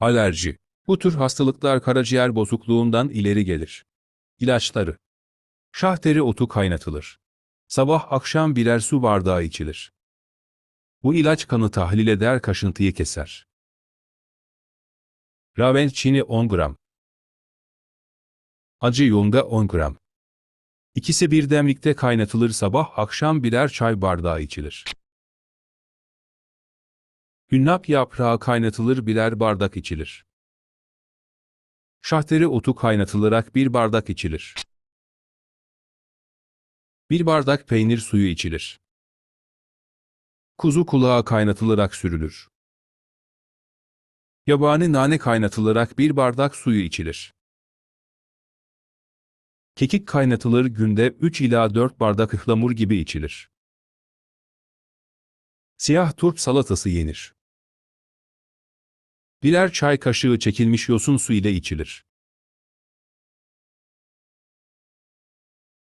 Alerji. Bu tür hastalıklar karaciğer bozukluğundan ileri gelir. İlaçları. Şahteri otu kaynatılır. Sabah akşam birer su bardağı içilir. Bu ilaç kanı tahlil eder kaşıntıyı keser. Raven çini 10 gram. Acı yonga 10 gram. İkisi bir demlikte kaynatılır sabah akşam birer çay bardağı içilir. Hünnap yaprağı kaynatılır birer bardak içilir. Şahteri otu kaynatılarak bir bardak içilir. Bir bardak peynir suyu içilir. Kuzu kulağı kaynatılarak sürülür. Yabani nane kaynatılarak bir bardak suyu içilir. Kekik kaynatılır günde 3 ila 4 bardak ıhlamur gibi içilir. Siyah turp salatası yenir. Birer çay kaşığı çekilmiş yosun su ile içilir.